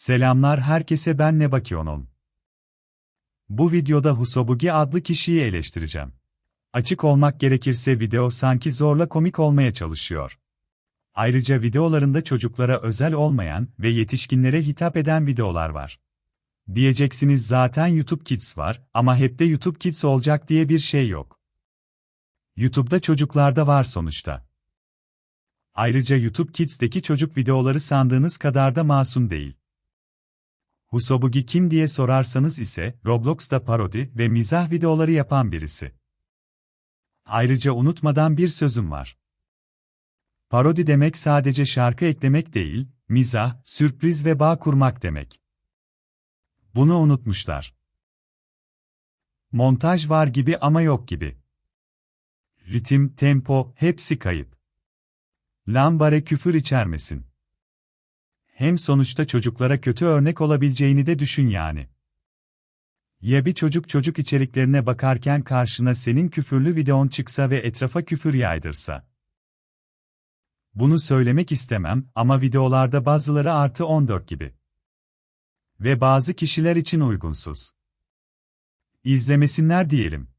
Selamlar herkese ben Nebakionon. Bu videoda Husobugi adlı kişiyi eleştireceğim. Açık olmak gerekirse video sanki zorla komik olmaya çalışıyor. Ayrıca videolarında çocuklara özel olmayan ve yetişkinlere hitap eden videolar var. Diyeceksiniz zaten YouTube Kids var ama hep de YouTube Kids olacak diye bir şey yok. YouTube'da çocuklarda var sonuçta. Ayrıca YouTube Kids'teki çocuk videoları sandığınız kadar da masum değil. Husobugi kim diye sorarsanız ise Roblox'ta parodi ve mizah videoları yapan birisi. Ayrıca unutmadan bir sözüm var. Parodi demek sadece şarkı eklemek değil, mizah, sürpriz ve bağ kurmak demek. Bunu unutmuşlar. Montaj var gibi ama yok gibi. Ritim, tempo, hepsi kayıp. Lambare küfür içermesin. Hem sonuçta çocuklara kötü örnek olabileceğini de düşün yani. Ya bir çocuk çocuk içeriklerine bakarken karşına senin küfürlü videon çıksa ve etrafa küfür yaydırsa. Bunu söylemek istemem ama videolarda bazıları artı 14 gibi. Ve bazı kişiler için uygunsuz. İzlemesinler diyelim.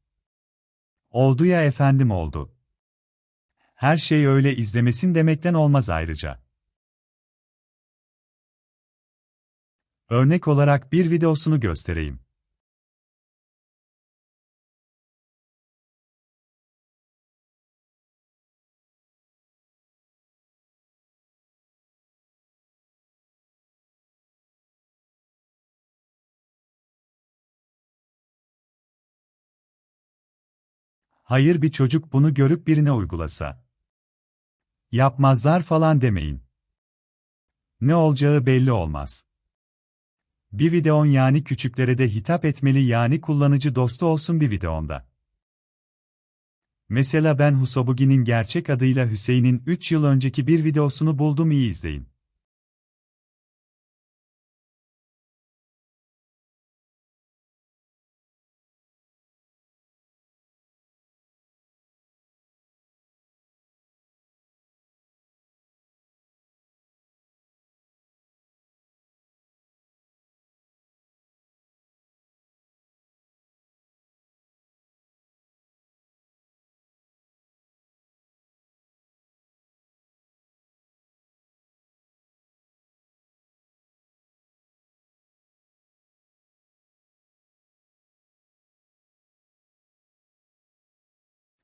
Oldu ya efendim oldu. Her şey öyle izlemesin demekten olmaz ayrıca. Örnek olarak bir videosunu göstereyim. Hayır bir çocuk bunu görüp birine uygulasa. Yapmazlar falan demeyin. Ne olacağı belli olmaz. Bir videon yani küçüklere de hitap etmeli yani kullanıcı dostu olsun bir videonda. Mesela ben Husobugi'nin gerçek adıyla Hüseyin'in 3 yıl önceki bir videosunu buldum iyi izleyin.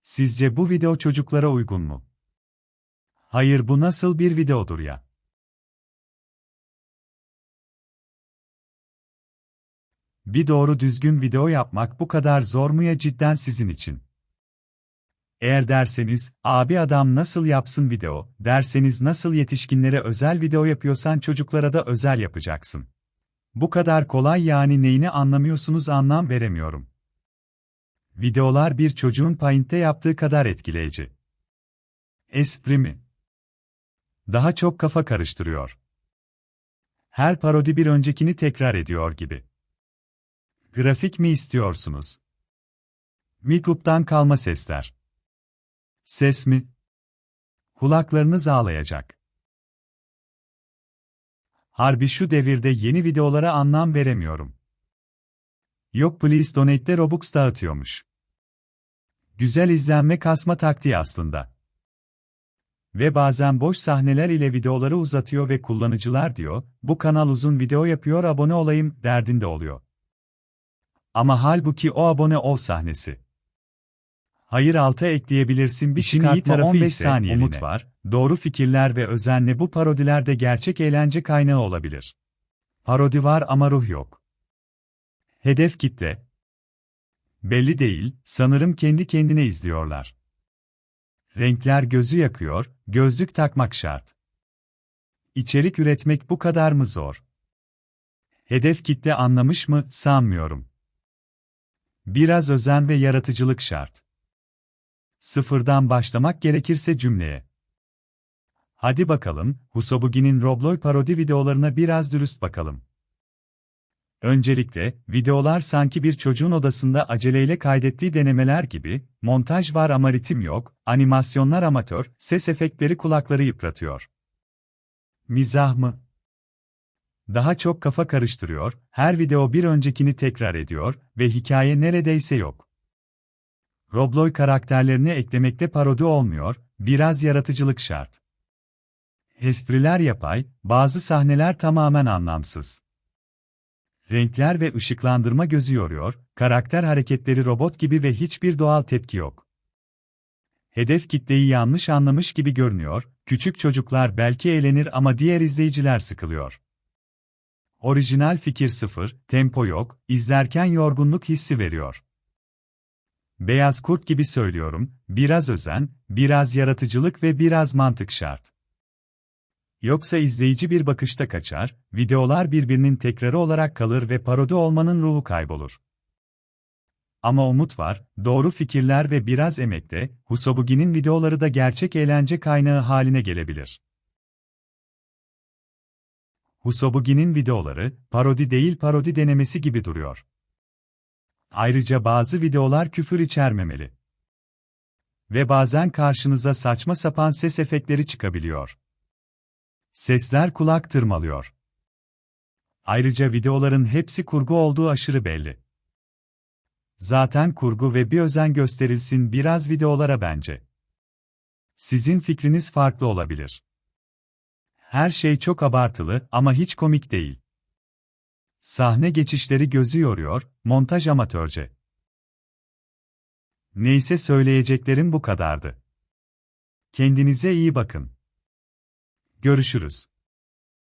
Sizce bu video çocuklara uygun mu? Hayır bu nasıl bir videodur ya? Bir doğru düzgün video yapmak bu kadar zor mu ya cidden sizin için? Eğer derseniz, abi adam nasıl yapsın video, derseniz nasıl yetişkinlere özel video yapıyorsan çocuklara da özel yapacaksın. Bu kadar kolay yani neyini anlamıyorsunuz anlam veremiyorum. Videolar bir çocuğun Paint'te yaptığı kadar etkileyici. Espri mi? Daha çok kafa karıştırıyor. Her parodi bir öncekini tekrar ediyor gibi. Grafik mi istiyorsunuz? Mikup'tan kalma sesler. Ses mi? Kulaklarınız ağlayacak. Harbi şu devirde yeni videolara anlam veremiyorum. Yok please donate'de Robux dağıtıyormuş. Güzel izlenme kasma taktiği aslında. Ve bazen boş sahneler ile videoları uzatıyor ve kullanıcılar diyor, bu kanal uzun video yapıyor abone olayım derdinde oluyor. Ama halbuki o abone ol sahnesi. Hayır alta ekleyebilirsin bir İşin iyi tarafı 15 ise saniyeliğine. umut var, doğru fikirler ve özenle bu parodiler de gerçek eğlence kaynağı olabilir. Parodi var ama ruh yok. Hedef kitle, Belli değil, sanırım kendi kendine izliyorlar. Renkler gözü yakıyor, gözlük takmak şart. İçerik üretmek bu kadar mı zor? Hedef kitle anlamış mı, sanmıyorum. Biraz özen ve yaratıcılık şart. Sıfırdan başlamak gerekirse cümleye. Hadi bakalım, Husobugi'nin Roblox parodi videolarına biraz dürüst bakalım. Öncelikle, videolar sanki bir çocuğun odasında aceleyle kaydettiği denemeler gibi, montaj var ama ritim yok, animasyonlar amatör, ses efektleri kulakları yıpratıyor. Mizah mı? Daha çok kafa karıştırıyor, her video bir öncekini tekrar ediyor ve hikaye neredeyse yok. Roblox karakterlerini eklemekte parodi olmuyor, biraz yaratıcılık şart. Espriler yapay, bazı sahneler tamamen anlamsız. Renkler ve ışıklandırma gözü yoruyor, karakter hareketleri robot gibi ve hiçbir doğal tepki yok. Hedef kitleyi yanlış anlamış gibi görünüyor, küçük çocuklar belki eğlenir ama diğer izleyiciler sıkılıyor. Orijinal fikir sıfır, tempo yok, izlerken yorgunluk hissi veriyor. Beyaz kurt gibi söylüyorum, biraz özen, biraz yaratıcılık ve biraz mantık şart. Yoksa izleyici bir bakışta kaçar, videolar birbirinin tekrarı olarak kalır ve parodi olmanın ruhu kaybolur. Ama umut var, doğru fikirler ve biraz emekle, Husobugi'nin videoları da gerçek eğlence kaynağı haline gelebilir. Husobugi'nin videoları, parodi değil parodi denemesi gibi duruyor. Ayrıca bazı videolar küfür içermemeli. Ve bazen karşınıza saçma sapan ses efektleri çıkabiliyor. Sesler kulak tırmalıyor. Ayrıca videoların hepsi kurgu olduğu aşırı belli. Zaten kurgu ve bir özen gösterilsin biraz videolara bence. Sizin fikriniz farklı olabilir. Her şey çok abartılı ama hiç komik değil. Sahne geçişleri gözü yoruyor, montaj amatörce. Neyse söyleyeceklerim bu kadardı. Kendinize iyi bakın. Görüşürüz.